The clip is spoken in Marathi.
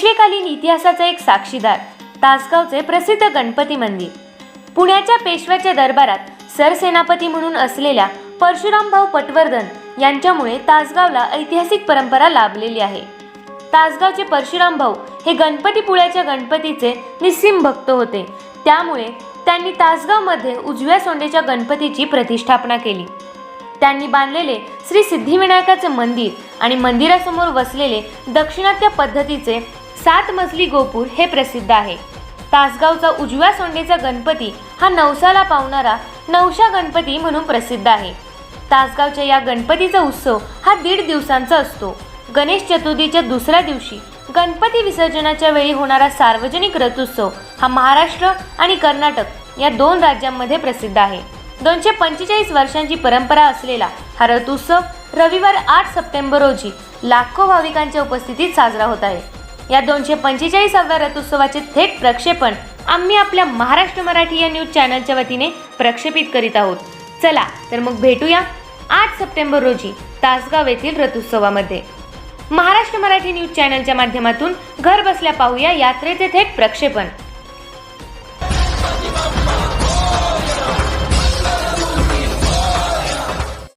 पेशवेकालीन इतिहासाचा एक साक्षीदार तासगावचे प्रसिद्ध गणपती मंदिर. पुण्याच्या पेशव्याच्या दरबारात सरसेनापती म्हणून असलेल्या परशुरामभाऊ पटवर्धन यांच्यामुळे तासगावला ऐतिहासिक परंपरा लाभलेली आहे. तासगावचे परशुराम भाऊ हे गणपतीपुळ्याच्या गणपतीचे निस्सिम भक्त होते. त्यामुळे त्यांनी तासगावमध्ये उजव्या सोंडेच्या गणपतीची प्रतिष्ठापना केली. त्यांनी बांधलेले श्री सिद्धिविनायकाचे मंदिर आणि मंदिरासमोर वसलेले दक्षिणात्य पद्धतीचे सात मजली गोपूर हे प्रसिद्ध आहे. तासगावचा उजव्या सोंडेचा गणपती हा नवसाला पावणारा नवशा गणपती म्हणून प्रसिद्ध आहे. तासगावच्या या गणपतीचा उत्सव हा दीड दिवसांचा असतो. गणेश चतुर्थीच्या दुसऱ्या दिवशी गणपती विसर्जनाच्या वेळी होणारा सार्वजनिक रथोत्सव हा महाराष्ट्र आणि कर्नाटक या दोन राज्यांमध्ये प्रसिद्ध आहे. दोनशे पंचेचाळीस वर्षांची परंपरा असलेला हा रथोत्सव रविवार आठ सप्टेंबर रोजी लाखो भाविकांच्या उपस्थितीत साजरा होत आहे. या दोनशे पंचेचाळीसाव्या रथोत्सवाचे थेट प्रक्षेपण आम्ही आपल्या महाराष्ट्र मराठी या न्यूज चॅनलच्या वतीने प्रक्षेपित करीत आहोत. चला तर मग भेटूया आठ सप्टेंबर रोजी तासगाव येथील रथोत्सवामध्ये. महाराष्ट्र मराठी न्यूज चॅनलच्या माध्यमातून घर बसल्या पाहूया यात्रेचे थेट प्रक्षेपण.